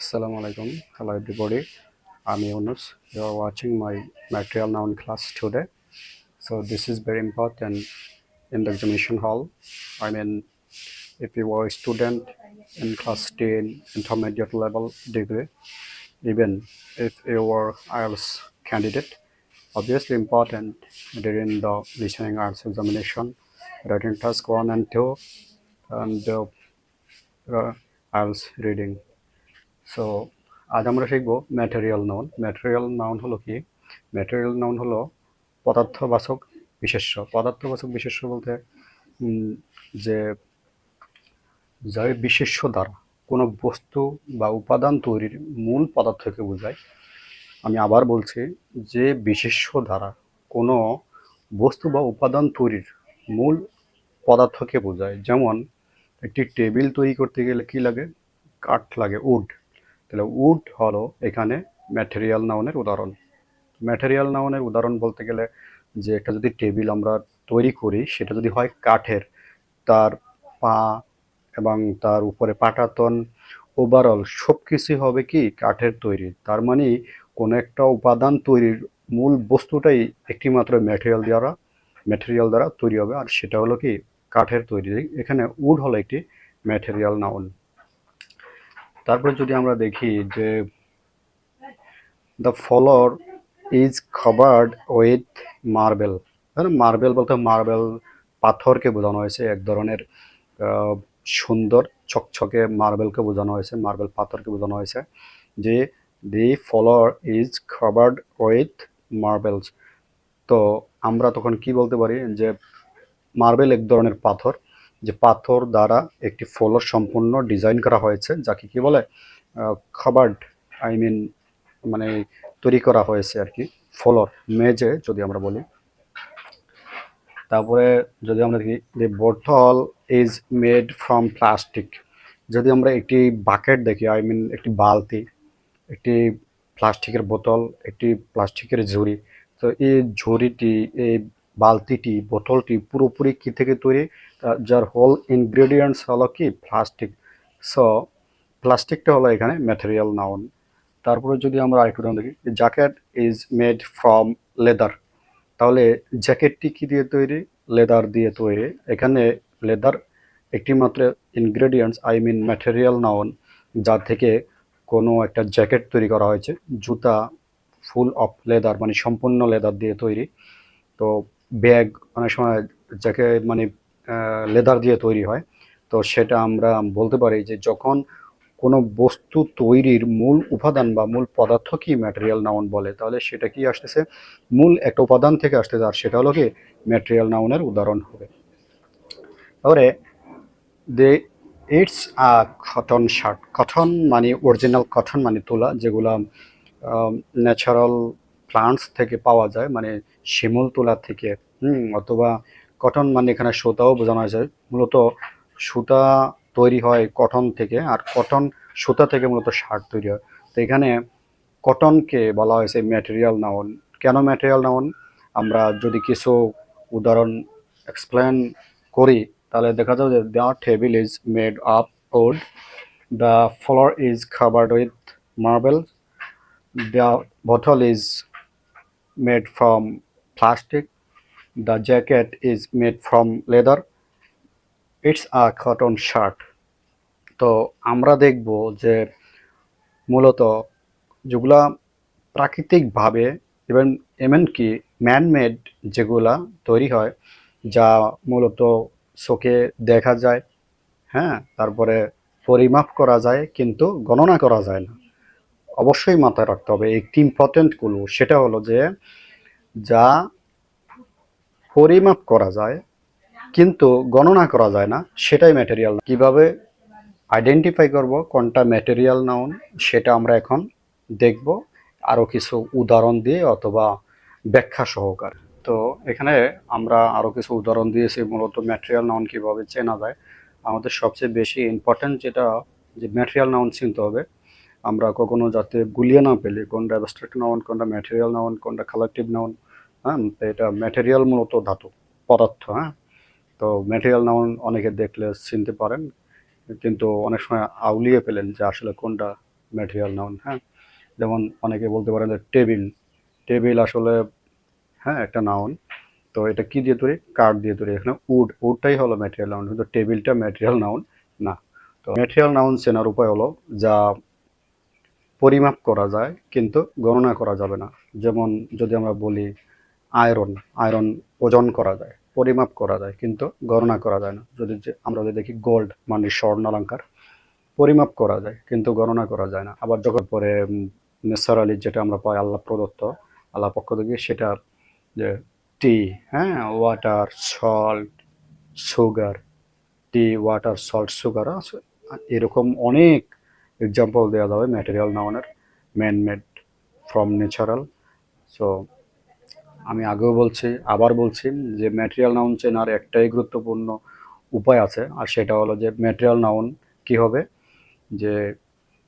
Assalamu alaikum. Hello everybody. I'm Yunus. You are watching my material noun class today. So this is very important in the examination hall. I mean, if you are a student in class 10 intermediate level degree, even if you are IELTS candidate, obviously important during the listening arts examination, writing task 1 and 2, and uh, uh, IELTS reading. So আজ আমরা শিখব material noun material noun হলো কি? Material noun হলো পদার্থবাচক বিশেষ্য। পদার্থবাচক বিশেষ্য বলতে যে যার বিশেষ্য দ্বারা কোনো বস্তু বা উপাদান তৈরির মূল পদার্থকে বোঝায়। আমি আবার বলছি, যে বিশেষ্য দ্বারা কোনো বস্তু বা উপাদান তৈরির মূল পদার্থকে বোঝায়। যেমন, একটি টেবিল তৈরি করতে গেলে কি লাগে? কাঠ লাগে, উড। তাহলে উড হলো এখানে ম্যাটেরিয়াল নাউনের উদাহরণ। ম্যাটেরিয়াল নাউনের উদাহরণ বলতে গেলে যে একটা যদি টেবিল আমরা তৈরি করি, সেটা যদি হয় কাঠের, তার পা এবং তার উপরে পাটাতন ওভারঅল সব কিছুই হবে কি কাঠের তৈরি। তার মানে কোনো একটা উপাদান তৈরির মূল বস্তুটাই একটি মাত্র ম্যাটেরিয়াল দ্বারা ম্যাটেরিয়াল দ্বারা তৈরি হবে। আর সেটা হলো কি কাঠের তৈরি। এখানে উড হলো একটি ম্যাটেরিয়াল নাউন তারপরে যদি আমরা দেখি যে the floor is covered with marble marble বলতে মার্বেল পাথরকে বোঝানো হয়েছে, এক ধরনের সুন্দর ছকছকে মার্বেলকে বোঝানো হয়েছে মার্বেল পাথরকে বোঝানো হয়েছে, যে the floor is covered with marbles তো আমরা তখন কি বলতে পারি? যে মার্বেল এক ধরনের পাথর যে পাথর দ্বারা একটি ফ্লোর সম্পূর্ণ ডিজাইন করা হয়েছে, যাকে কি বলে খাবার্ড আই মিন মানে তৈরি করা হয়েছে আর কি ফ্লোর মেজে যদি আমরা বলি। তারপরে যদি আমরা দেখি দি বোতল ইজ মেড ফ্রম প্লাস্টিক যদি আমরা একটি বাকেট দেখি আই মিন একটি বালতি, একটি প্লাস্টিকের বোতল, একটি প্লাস্টিকের ঝুড়ি, তো এই ঝুড়িটি, এই বালতিটি, বোতলটি পুরোপুরি কী থেকে তৈরি? যার হোল ইনগ্রেডিয়েন্টস হলো কি? প্লাস্টিক সো প্লাস্টিকটা হলো এখানে ম্যাটেরিয়াল নাউন তারপরে যদি আমরা আরেকটু দেখি jacket is made from leather তাহলে জ্যাকেটটি কী দিয়ে তৈরি? লেদার দিয়ে তৈরি। এখানে লেদার একটি মাত্র ingredients I mean material noun যা থেকে কোনো একটা জ্যাকেট তৈরি করা হয়েছে। জুতা ফুল অফ লেদার মানে সম্পূর্ণ লেদার দিয়ে তৈরি। তো ব্যাগ অনেক সময় যাকে মানে লেদার দিয়ে তৈরি হয়। তো সেটা আমরা বলতে পারি যে যখন কোনো বস্তু তৈরির মূল উপাদান বা মূল পদার্থ কি ম্যাটেরিয়াল নাউন বলে, তাহলে সেটা কি আসতেছে? মূল একটা উপাদান থেকে আসতেছে, আর সেটা হলো কি? ম্যাটেরিয়াল নাউনের উদাহরণ হবে। তারপরে they it's a cotton shirt cotton মানে অরিজিনাল কটন মানে তুলা, যেগুলা ন্যাচারাল প্লান্টস থেকে পাওয়া যায় মানে শিমুল তোলা থেকে, হুম, অথবা কটন মানে এখানে সুতাও বোঝানো হয়েছে মূলত সুতা তৈরি হয় কটন থেকে, আর কটন সুতা থেকে মূলত শার্ট তৈরি হয়। তো এখানে কটনকে বলা হয়েছে ম্যাটেরিয়াল নাউন কেন ম্যাটেরিয়াল নাউন আমরা যদি কিছু উদাহরণ এক্সপ্লেন করি, তাহলে দেখা যাবে যে the table is made up wood the floor is covered with marble the bottle is made from plastic the jacket is made from leather it's a cotton shirt তো আমরা দেখব যে মূলত যেগুলা প্রাকৃতিকভাবে এবং এমনকি ম্যানমেড যেগুলা তৈরি হয়, যা মূলত চোখে দেখা যায় হ্যাঁ তারপরে পরিমাপ করা যায়, কিন্তু গণনা করা যায় না। অবশ্যই মাথায় রাখতে হবে। একটি ইম্পর্টেন্টগুলো, সেটা হলো যে, যা পরিমাপ করা যায় কিন্তু গণনা করা যায় না, সেটাই ম্যাটেরিয়াল কীভাবে আইডেন্টিফাই করব, কোনটা ম্যাটেরিয়াল নাউন সেটা আমরা এখন দেখব। আরও কিছু উদাহরণ দিয়ে অথবা ব্যাখ্যা সহকার। তো এখানে আমরা আরও কিছু উদাহরণ দিয়েছি, মূলত ম্যাটেরিয়াল নাউন কীভাবে চেনা যায়। আমাদের সবচেয়ে বেশি ইম্পর্ট্যান্ট যেটা, যে ম্যাটেরিয়াল নাউন চিনতে হবে আমরা কখনো যাতে গুলিয়ে না পেলে কোনটা অ্যাবস্ট্রাক্ট নাউন কোনটা ম্যাটেরিয়াল নাউন কোনটা কালেকটিভ নাউন হ্যাঁ তো এটা ম্যাটেরিয়াল মূলত ধাতু, পদার্থ হ্যাঁ। তো ম্যাটেরিয়াল নাউন অনেকে দেখলে চিনতে পারেন, কিন্তু অনেক সময় আউলিয়ে পেলেন যে আসলে কোনটা ম্যাটেরিয়াল নাউন হ্যাঁ। যেমন অনেকে বলতে পারেন যে টেবিল টেবিল আসলে হ্যাঁ একটা নাউন তো এটা কি দিয়ে তৈরি? কাঠ দিয়ে তৈরি। এখানে উড উডটাই হলো ম্যাটেরিয়াল নাউন কিন্তু টেবিলটা ম্যাটেরিয়াল নাউন না। তো ম্যাটেরিয়াল নাউন চেনার উপায় হলো যা পরিমাপ করা যায়, কিন্তু গণনা করা যাবে না। যেমন যদি আমরা বলি আয়রন আয়রন ওজন করা যায়, পরিমাপ করা যায়, কিন্তু গণনা করা যায় না। যদি আমরা যদি দেখি গোল্ড মানে স্বর্ণ অলঙ্কার পরিমাপ করা যায়, কিন্তু গণনা করা যায় না। আবার যখন পরে ন্যাচারালি যেটা আমরা পাই, আল্লাহ প্রদত্ত, আল্লাহ পক্ষ থেকে সেটা যে টি হ্যাঁ water salt sugar tea water salt sugar এরকম অনেক এক্সাম্পল দেওয়া যাবে ম্যাটেরিয়াল নাউনের man made from natural so আমি আগেও বলছি, আবার বলছি যে ম্যাটেরিয়াল নাউন চেনার একটাই গুরুত্বপূর্ণ উপায় আছে, আর সেটা হলো যে ম্যাটেরিয়াল নাউন কি হবে? যে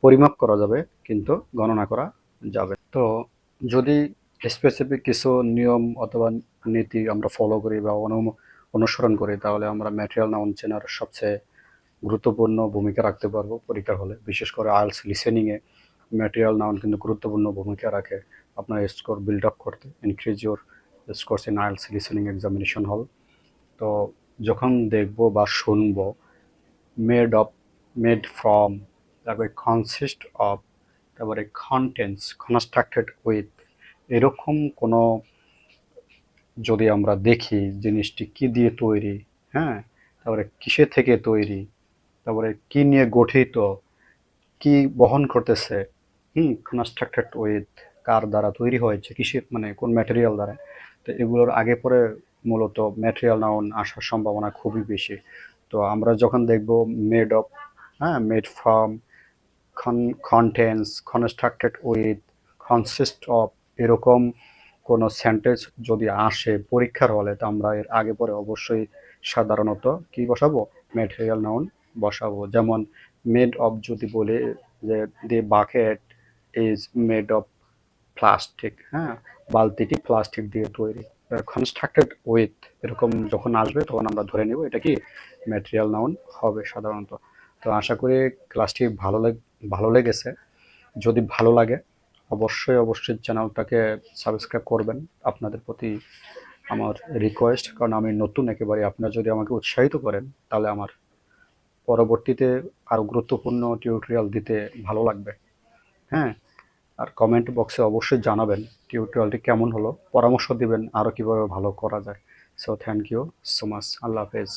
পরিমাপ করা যাবে, কিন্তু গণনা করা যাবে। তো যদি স্পেসিফিক কিছু নিয়ম অথবা নীতি আমরা ফলো করি বা অনু- অনুসরণ করি, তাহলে আমরা ম্যাটেরিয়াল নাউন চেনার সবচেয়ে গুরুত্বপূর্ণ ভূমিকা রাখতে পারব পরীক্ষার হলে। বিশেষ করে আইএলস লিসেনিংয়ে ম্যাটেরিয়াল নাউন কিন্তু গুরুত্বপূর্ণ ভূমিকা রাখে আপনার স্কোর বিল্ড আপ করতে increase your scores in IELTS listening examination হল তো যখন দেখব বা শুনব মেড অফ মেড ফ্রম তারপরে কনসিস্ট অফ তারপরে কন্টেন্টস কনস্ট্রাক্টেড উইথ এরকম কোনো যদি আমরা দেখি জিনিসটি কি দিয়ে তৈরি হ্যাঁ? তারপরে কিসের থেকে তৈরি তারপরে কি নিয়ে গঠিত, কি বহন করতেছে, হুম কনস্ট্রাক্টেড উইথ কার দ্বারা তৈরি হয়েছে, কিসের মানে কোন ম্যাটেরিয়াল দ্বারা। তো এগুলোর আগে পরে মূলত ম্যাটেরিয়াল নাউন আসার সম্ভাবনা খুবই বেশি। তো আমরা যখন দেখব মেড অফ হ্যাঁ made from contents constructed with consist of এরকম কোনো সেন্টেন্স যদি আসে পরীক্ষার হলে, তো আমরা এর আগে পরে অবশ্যই সাধারণত কি বসাবো? ম্যাটেরিয়াল নাউন বসাবো। যেমন মেড অফ যদি বলি যে the bucket is made of plastic হ্যাঁ? বালতিটি প্লাস্টিক দিয়ে তৈরি। কনস্ট্রাক্টেড উইথ এরকম যখন আসবে তখন আমরা ধরে নেব এটা কি ম্যাটেরিয়াল নাউন হবে সাধারণত। তো আশা করি ক্লাসটি ভালো লাগ, ভালো লেগেছে। যদি ভালো লাগে অবশ্যই অবশ্যই চ্যানেলটাকে সাবস্ক্রাইব করবেন আপনাদের প্রতি আমার রিকোয়েস্ট কারণ আমি নতুন একেবারে, আপনারা যদি আমাকে উৎসাহিত করেন তাহলে আমার পরবর্তীতে আরও গুরুত্বপূর্ণ টিউটোরিয়াল দিতে ভালো লাগবে। হ্যাঁ আর কমেন্ট বক্সে অবশ্যই জানাবেন টিউটোরিয়ালটি কেমন হলো, পরামর্শ দিবেন আরও কীভাবে ভালো করা যায়। So thank you so much আল্লাহ হাফেজ।